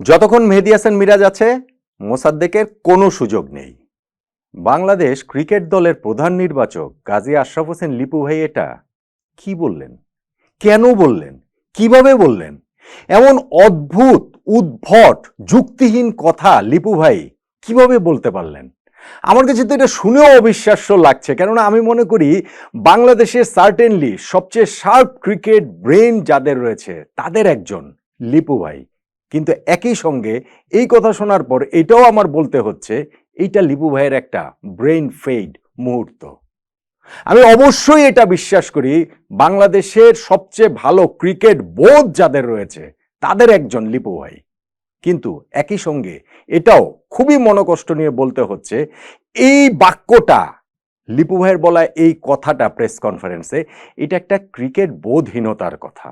যতক্ষণ মেহেদি হাসান মিরাজ আছে, মোসাদ্দেকের কোনো সুযোগ নেই। বাংলাদেশ ক্রিকেট দলের প্রধান নির্বাচক কাজী আশরাফ হোসেন লিপু ভাই এটা কি বললেন? কেন বললেন? কীভাবে বললেন? এমন অদ্ভুত, উদ্ভট, যুক্তিহীন কথা লিপু ভাই কীভাবে বলতে পারলেন? আমার কাছে তো এটা শুনেও অবিশ্বাস্য লাগছে, কেননা আমি মনে করি বাংলাদেশের সার্টেনলি সবচেয়ে শার্প ক্রিকেট ব্রেন যাদের রয়েছে, তাদের একজন লিপু ভাই। কিন্তু একই সঙ্গে এই কথা শোনার পর এটাও আমার বলতে হচ্ছে, এইটা লিপু ভাইয়ের একটা ব্রেন ফেড মুহূর্ত। আমি অবশ্যই এটা বিশ্বাস করি, বাংলাদেশের সবচেয়ে ভালো ক্রিকেট বোধ যাদের রয়েছে, তাদের একজন লিপু ভাই। কিন্তু একই সঙ্গে এটাও খুবই মনোকষ্ট নিয়ে বলতে হচ্ছে, এই বাক্যটা, লিপু ভাইয়ের বলা এই কথাটা প্রেস কনফারেন্সে এটা একটা ক্রিকেট বোধহীনতার কথা।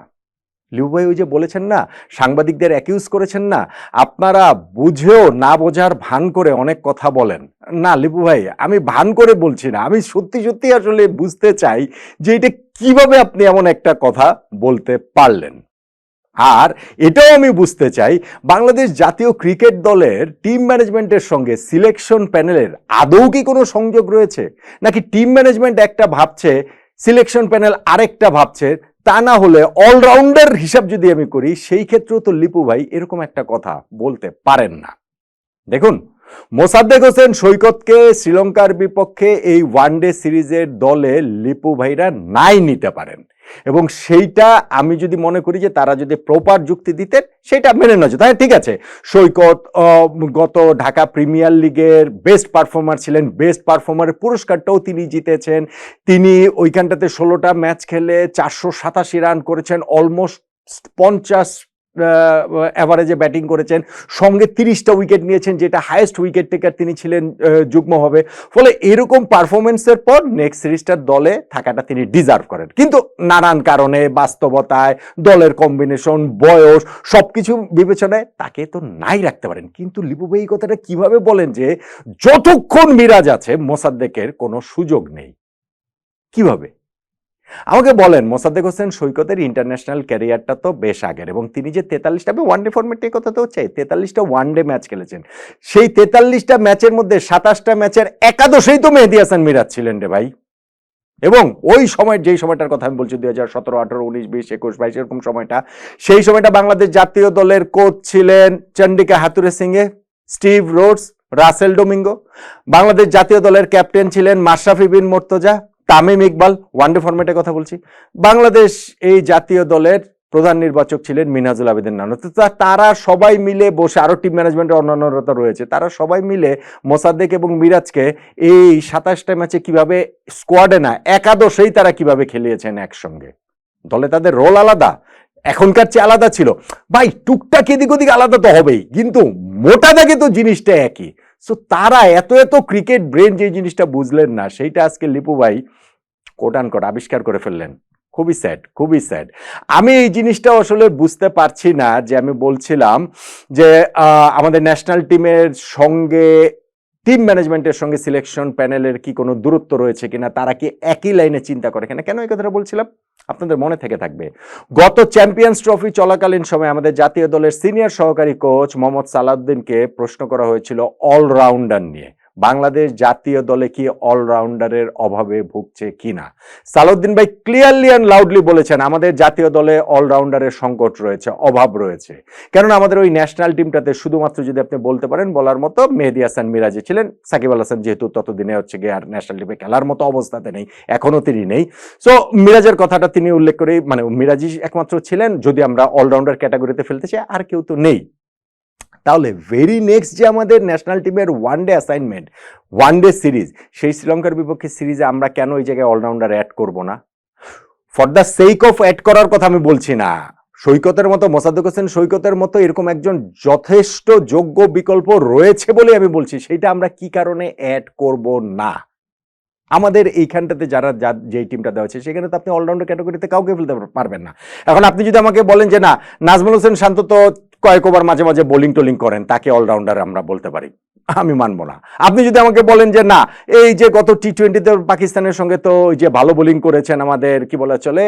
লিপু ভাই ওই যে বলেছেন না, সাংবাদিকদের অ্যাকিউজ করেছেন না, আপনারা বুঝেও না বোঝার ভান করে অনেক কথা বলেন। না, লিপু ভাই, আমি ভান করে বলছি না, আমি সত্যি সত্যি আসলে বুঝতে চাই যে এটা কীভাবে আপনি এমন একটা কথা বলতে পারলেন। আর এটাও আমি বুঝতে চাই, বাংলাদেশ জাতীয় ক্রিকেট দলের টিম ম্যানেজমেন্টের সঙ্গে সিলেকশন প্যানেলের আদৌ কি কোনো সংযোগ রয়েছে? নাকি টিম ম্যানেজমেন্ট একটা ভাবছে সিলেকশন প্যানেল আরেকটা ভাবছে তা না হলে অলরাউন্ডার হিসাব যদি আমি করি, সেই ক্ষেত্রেও তো লিপু ভাই এরকম একটা কথা বলতে পারেন না। দেখুন, মোসাদ্দেক হোসেন সৈকতকে শ্রীলঙ্কার বিপক্ষে এই ওয়ানডে সিরিজের দলে লিপু ভাইরা নাই নিতে পারেন। এবং সেইটা আমি যদি মনে করি যে তারা যদি প্রপার যুক্তি দিতেন সেটা মেনে নেওয়া যেত। হ্যাঁ ঠিক আছে। সৈকত গত ঢাকা প্রিমিয়ার লিগের বেস্ট পারফর্মার ছিলেন বেস্ট পারফর্মারের পুরস্কারটাও তিনি জিতেছেন। তিনি ওইখানটাতে ষোলোটা ম্যাচ খেলে চারশো সাতাশি রান করেছেন অলমোস্ট পঞ্চাশ অ্যাভারেজে ব্যাটিং করেছেন। সঙ্গে তিরিশটা উইকেট নিয়েছেন, যেটা হায়েস্ট উইকেট টেকার তিনি ছিলেন যুগ্মভাবে ফলে এরকম পারফরমেন্সের পর নেক্সট সিরিজটার দলে থাকাটা তিনি ডিজার্ভ করেন। কিন্তু নানান কারণে, বাস্তবতায়, দলের কম্বিনেশন বয়স সব কিছু বিবেচনায় তাকে তো নাই রাখতে পারেন। কিন্তু লিপু ভাই এই কথাটা কীভাবে বলেন যে, যতক্ষণ মিরাজ আছে, মোসাদ্দেকের কোনো সুযোগ নেই। কীভাবে? আমাকে বলেন, মোসাদ্দেক হোসেন সৈকতের ইন্টারন্যাশনাল ক্যারিয়ারটা তো বেশ আগের এবং তিনি যে তেতাল্লিশটা, আমি ওয়ানডে ফর্মেটের কথা তো হচ্ছে তেতাল্লিশটা ওয়ানডে ম্যাচ খেলেছেন। সেই তেতাল্লিশটা ম্যাচের মধ্যে সাতাশটা ম্যাচের একাদশেই তো মেহেদি হাসান মিরাজ ছিলেন রে ভাই। এবং ওই সময়, যেই সময়টার কথা আমি বলছি, দুই হাজার সতেরো, আঠারো, উনিশ, বিশ, একুশ, বাইশ, এরকম সময়টা, সেই সময়টা বাংলাদেশ জাতীয় দলের কোচ ছিলেন Chandika Hathurusingha Steve Rhodes, Russell Domingo. Bangladesh জাতীয় দলের ক্যাপ্টেন ছিলেন মাশরাফি বিন মোর্তজা তামিম ইকবাল, ওয়ানডে ফরম্যাটের কথা বলছি। বাংলাদেশ এই জাতীয় দলের প্রধান নির্বাচক ছিলেন মিনাজুল আবেদিন নানু। তো তারা সবাই মিলে বসে আরও টিম ম্যানেজমেন্টের অন্যান্যতা রয়েছে, তারা সবাই মিলে মোসাদ্দেক এবং মিরাজকে এই সাতাশটা ম্যাচে কীভাবে স্কোয়াডে না, একাদশেই তারা কীভাবে খেলিয়েছেন একসঙ্গে। দলে তাদের রোল আলাদা, এখনকার চেয়ে আলাদা ছিল। ভাই, টুকটাক এদিক ওদিক আলাদা তো হবেই, কিন্তু মোটা দাগে তো জিনিসটা একই। সো তারা এত এত ক্রিকেট ব্রেন যে জিনিসটা বুঝলেন না, সেইটা আজকে লিপু ভাই কোটান কোট আবিষ্কার করে ফেললেন। খুবই স্যাড খুবই স্যাড আমি এই জিনিসটা আসলে বুঝতে পারছি না যে আমি বলছিলাম যে আমাদের ন্যাশনাল টিমের সঙ্গে টিম ম্যানেজমেন্টের সঙ্গে সিলেকশন প্যানেলের কি কোনো দূরত্ব রয়েছে কিনা, তারা কি একই লাইনে চিন্তা করে কিনা? কেন এই কথাটা বলছিলাম? আপনাদের মনে থেকে থাকবে। গত চ্যাম্পিয়ন্স ট্রফি চলাকালীন সময় আমাদের জাতীয় দলের সিনিয়র সহকারী কোচ মোহাম্মদ সালাউদ্দিনকে প্রশ্ন করা হয়েছিল অলরাউন্ডার নিয়ে। বাংলাদেশ জাতীয় দলে কি অলরাউন্ডারের অভাবে ভুগছে কিনা? সালাউদ্দিন ভাই ক্লিয়ারলি অ্যান্ড লাউডলি বলেছেন, আমাদের জাতীয় দলে অলরাউন্ডারের সংকট রয়েছে, অভাব রয়েছে। কেননা আমাদের ওই ন্যাশনাল টিমটাতে শুধুমাত্র যদি আপনি বলতে পারেন বলার মতো মেহেদি হাসান মিরাজি ছিলেন, সাকিব আল হাসান যেহেতু ততদিনে হচ্ছে গিয়ে আর ন্যাশনাল টিমে খেলার মতো অবস্থাতে নেই, এখনও তিনি নেই। সো মিরাজের কথাটা তিনি উল্লেখ করে মানে মিরাজি একমাত্র ছিলেন, যদি আমরা অলরাউন্ডার ক্যাটাগরিতে ফেলতে চাই, আর কেউ তো নেই। তাহলে ভেরি নেক্সট যে আমাদের ন্যাশনাল টিমের one day assignment one day series সেই শ্রীলঙ্কার বিপক্ষে সিরিজে আমরা কেন ওই জায়গায় অলরাউন্ডার অ্যাড করব না? For the sake of add করার কথা আমি বলছি না। সৈকতের মতো, মোসাদ্দেক হোসেন সৈকতের মতো এরকম একজন যথেষ্ট যোগ্য বিকল্প রয়েছে বলে আমি বলছি সেইটা আমরা কি কারণে অ্যাড করব না? আমাদের এইখানটাতে যারা, যা- যেই টিমটা দেওয়া হচ্ছে, সেখানে তো আপনি অলরাউন্ডার ক্যাটাগরিতে কাউকে ফেলতে পারবেন না। এখন আপনি যদি আমাকে বলেন যে না, নাজমুল হোসেন শান্ত তো কয়েক ওভার মাঝে মাঝে বোলিং টোলিং করেন, তাকে অলরাউন্ডার আমরা বলতে পারি। আমি মানবো না। আপনি যদি আমাকে বলেন যে, না, এই যে গত টি টোয়েন্টিতে পাকিস্তানের সঙ্গে তো ওই যে ভালো বোলিং করেছেন আমাদের, কি বলা চলে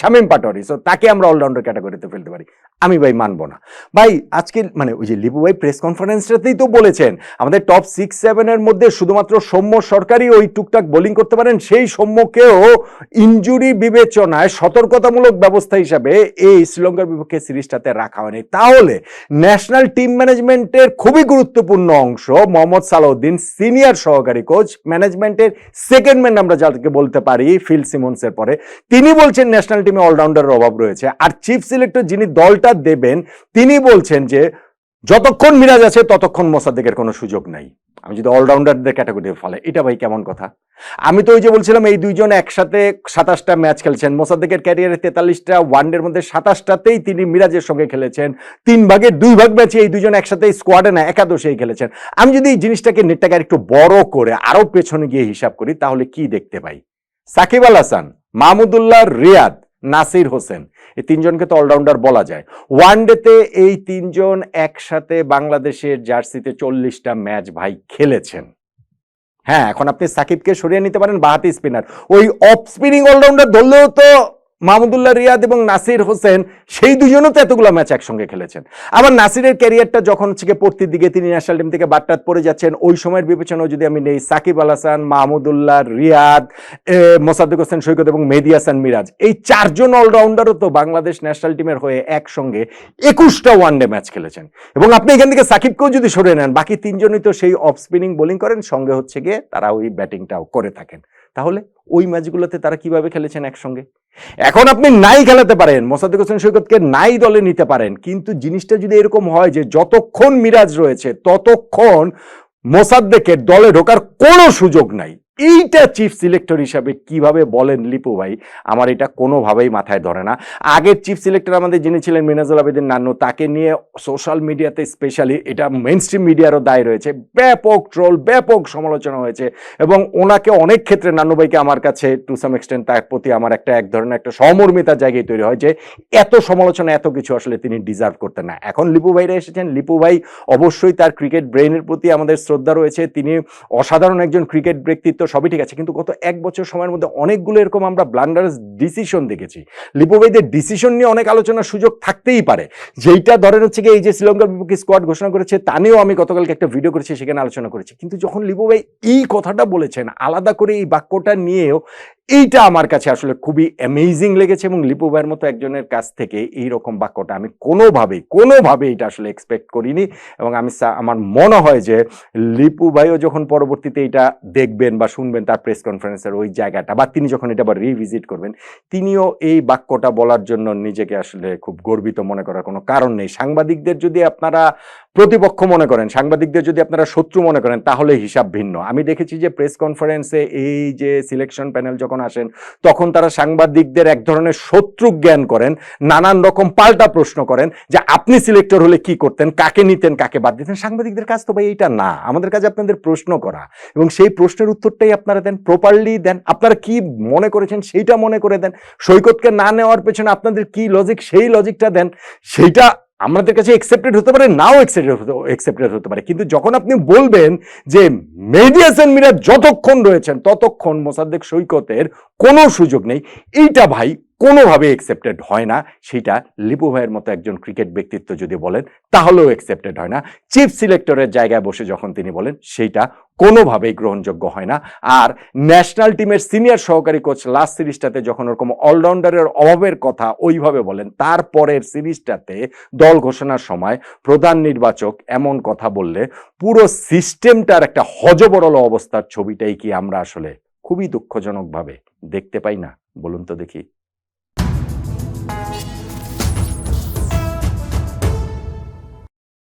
শামীম পাটোয়ারি। সো তাকে আমরা অলরাউন্ডার ক্যাটাগরিতে ফেলতে পারি। আমি ভাই মানবো না। ভাই, আজকে মানে ওই যে লিপু ভাই প্রেস কনফারেন্সটাতেই তো বলেছেন, আমাদের টপ সিক্স সেভেনের মধ্যে শুধুমাত্র সৌম্য সরকারই ওই টুকটাক বোলিং করতে পারেন, সেই সৌম্যকেও ইনজুরি বিবেচনায় সতর্কতামূলক ব্যবস্থা হিসাবে এই শ্রীলঙ্কার বিপক্ষে সিরিজটাতে রাখা হয়নি। তাহলে ন্যাশনাল টিম ম্যানেজমেন্টের খুবই গুরুত্বপূর্ণ অংশ মোহাম্মদ সালাউদ্দিন সিনিয়র সহকারী কোচ ম্যানেজমেন্টের সেকেন্ড ম্যান আমরা যাদেরকে বলতে পারি, ফিল সিমন্সের পরে। তিনি বলছেন ন্যাশনাল টিমে অলরাউন্ডারের অভাব রয়েছে। আর চিফ সিলেক্টর যিনি দলটা দেবেন, তিনি বলছেন যে যতক্ষণ মিরাজ আছে ততক্ষণ মোসাদ্দেকের কোনো সুযোগ নাই। আমি যদি অলরাউন্ডারদের ক্যাটাগরি ফলে, এটা ভাই কেমন কথা? আমি তো ওই যে বলছিলাম, এই দুইজন একসাথে সাতাশটা ম্যাচ খেলছেন, মোসাদ্দেকের ক্যারিয়ারে তেতাল্লিশটা, ওয়ানডের মধ্যে সাতাশটাতেই তিনি মিরাজের সঙ্গে খেলেছেন। তিন ভাগের দুই ভাগ ম্যাচে এই দুজন একসাথে স্কোয়াডে না, একাদশেই খেলেছেন। আমি যদি এই জিনিসটাকে নেটটাকে একটু বড় করে আরও পেছনে গিয়ে হিসাব করি, তাহলে কি দেখতে পাই? সাকিব আল হাসান, মাহমুদুল্লাহ রিয়াদ নাসির হোসেন। এই তিনজনকে তো অলরাউন্ডার বলা যায়। ওয়ানডেতে এই তিনজন একসাথে বাংলাদেশের জার্সিতে চল্লিশটা ম্যাচ ভাই খেলেছেন। হ্যাঁ এখন আপনি সাকিবকে সরিয়ে নিতে পারেন বাহাতি স্পিনার। ওই অফ স্পিনিং অলরাউন্ডার ধরলেও তো মাহমুদুল্লাহ রিয়াদ এবং নাসির হোসেন, সেই দুজনও তো এতগুলো ম্যাচ একসঙ্গে খেলেছেন। আবার নাসিরের ক্যারিয়ারটা যখন গিয়ে পড়তির দিকে তিনি ন্যাশনাল টিম থেকে বাট্টাত পড়ে যাচ্ছেন, ওই সময়ের বিবেচনাও যদি আমি নেই, সাকিব আল হাসান, মাহমুদুল্লাহ রিয়াদ মোসাদ্দেক হোসেন সৈকত এবং মেহেদি হাসান মিরাজ, এই চারজন অলরাউন্ডারও তো বাংলাদেশ ন্যাশনাল টিমের হয়ে একসঙ্গে একুশটা ওয়ানডে ম্যাচ খেলেছেন। এবং আপনি এখান থেকে সাকিবকেও যদি সরে নেন, বাকি তিনজনই তো সেই অফ স্পিনিং বোলিং করেন, সঙ্গে হচ্ছে গিয়ে তারা ওই ব্যাটিংটাও করে থাকেন। তাহলে ওই ম্যাচগুলোতে তারা কীভাবে খেলেছেন একসঙ্গে? এখন আপনি নাই খেলাতে পারেন, মোসাদ্দেক হোসেন সৈকতকে নাই দলে নিতে পারেন, কিন্তু জিনিসটা যদি এরকম হয় যে যতক্ষণ মিরাজ রয়েছে, ততক্ষণ মোসাদ্দেকের দলে ঢোকার কোনো সুযোগ নাই। এইটা চিফ সিলেক্টর হিসাবে কীভাবে বলেন লিপু ভাই? আমার এটা কোনোভাবেই মাথায় ধরে না। আগের চিফ সিলেক্টর আমাদের যিনি ছিলেন মিনাজুল আবেদিন নান্নু, তাকে নিয়ে সোশ্যাল মিডিয়াতে স্পেশালি এটা মেন স্ট্রিম মিডিয়ারও দায় রয়েছে। ব্যাপক ট্রোল ব্যাপক সমালোচনা হয়েছে এবং ওনাকে অনেক ক্ষেত্রে নান্নু ভাইকে আমার কাছে টু সাম এক্সটেন্ট তার প্রতি আমার একটা এক ধরনের একটা সমর্মিতার জায়গায় তৈরি হয় যে এত সমালোচনা, এত কিছু আসলে তিনি ডিজার্ভ করতেন না। এখন লিপু ভাইরা এসেছেন। লিপু ভাই অবশ্যই তার ক্রিকেট ব্রেইনের প্রতি আমাদের শ্রদ্ধা রয়েছে। তিনি অসাধারণ একজন ক্রিকেট ব্যক্তিত্ব সবই ঠিক আছে, কিন্তু গত এক বছর সময়ের মধ্যে অনেকগুলো এরকম আমরা ব্লান্ডার্স ডিসিশন দেখেছি। লিপোবাইদের ডিসিশন নিয়ে অনেক আলোচনার সুযোগ থাকতেই পারে। যেইটা ধরেন হচ্ছে গিয়ে এই যে শ্রীলঙ্কার বিপক্ষে স্কোয়াড ঘোষণা করেছে তা নিয়েও আমি গতকালকে একটা ভিডিও করেছি, সেখানে আলোচনা করেছি। কিন্তু যখন লিপোভাই এই কথাটা বলেছেন, আলাদা করে এই বাক্যটা নিয়েও এইটা আমার কাছে আসলে খুবই অ্যামেজিং লেগেছে এবং লিপু ভাইয়ের মতো একজনের কাছ থেকে এই রকম বাক্যটা আমি কোনোভাবেই কোনোভাবে এটা আসলে এক্সপেক্ট করিনি এবং আমি আমার মনে হয় যে লিপু ভাইও যখন পরবর্তীতে এটা দেখবেন বা শুনবেন তার প্রেস কনফারেন্সের ওই জায়গাটা বা তিনি যখন এটা আবার রিভিজিট করবেন, তিনিও এই বাক্যটা বলার জন্য নিজেকে আসলে খুব গর্বিত মনে করার কোনো কারণ নেই। সাংবাদিকদের যদি আপনারা প্রতিপক্ষ মনে করেন, সাংবাদিকদের যদি আপনারা শত্রু মনে করেন, তাহলে হিসাব ভিন্ন। আমি দেখেছি যে প্রেস কনফারেন্সে এই যে সিলেকশন প্যানেল যখন আসেন, তখন তারা সাংবাদিকদের এক ধরনের শত্রু জ্ঞান করেন, নানান রকম পাল্টা প্রশ্ন করেন যে আপনি সিলেক্টর হলে কি করতেন, কাকে নিতেন, কাকে বাদ দিতেন। সাংবাদিকদের কাজ তো ভাই এইটা না, আমাদের কাছে আপনাদের প্রশ্ন করা। এবং সেই প্রশ্নের উত্তরটাই আপনারা দেন প্রপারলি দেন। আপনারা কি মনে করেছেন সেইটা মনে করে দেন। সৈকতকে না নেওয়ার পেছনে আপনাদের কি লজিক সেই লজিকটা দেন। সেইটা আমাদের কাছে এক্সেপ্টেড হতে পারে, নাও এক্সেপ্টেড হতে একসেপ্টেড হতে পারে। কিন্তু যখন আপনি বলবেন যে মেডিয়াসেন মিরা মিরাজ যতক্ষণ রয়েছেন, ততক্ষণ মোসাদ্দেক সৈকতের কোনো সুযোগ নেই, এইটা ভাই কোনোভাবে একসেপ্টেড হয় না। সেটা লিপু ভাইয়ের মতো একজন ক্রিকেট ব্যক্তিত্ব যদি বলেন, তাহলেও অ্যাকসেপ্টেড হয় না। চিফ সিলেক্টরের জায়গায় বসে যখন তিনি বলেন সেইটা কোনোভাবেই গ্রহণযোগ্য হয় না। আর ন্যাশনাল টিমের সিনিয়র সহকারী কোচ লাস্ট সিরিজটাতে যখন ওরকম অলরাউন্ডারের অভাবের কথা ওইভাবে বলেন, তারপরের সিরিজটাতে দল ঘোষণার সময় প্রধান নির্বাচক এমন কথা বললে, পুরো সিস্টেমটার একটা হজবরল অবস্থার ছবিটাই কি আমরা আসলে খুবই দুঃখজনকভাবে দেখতে পাই না? বলুন তো দেখি।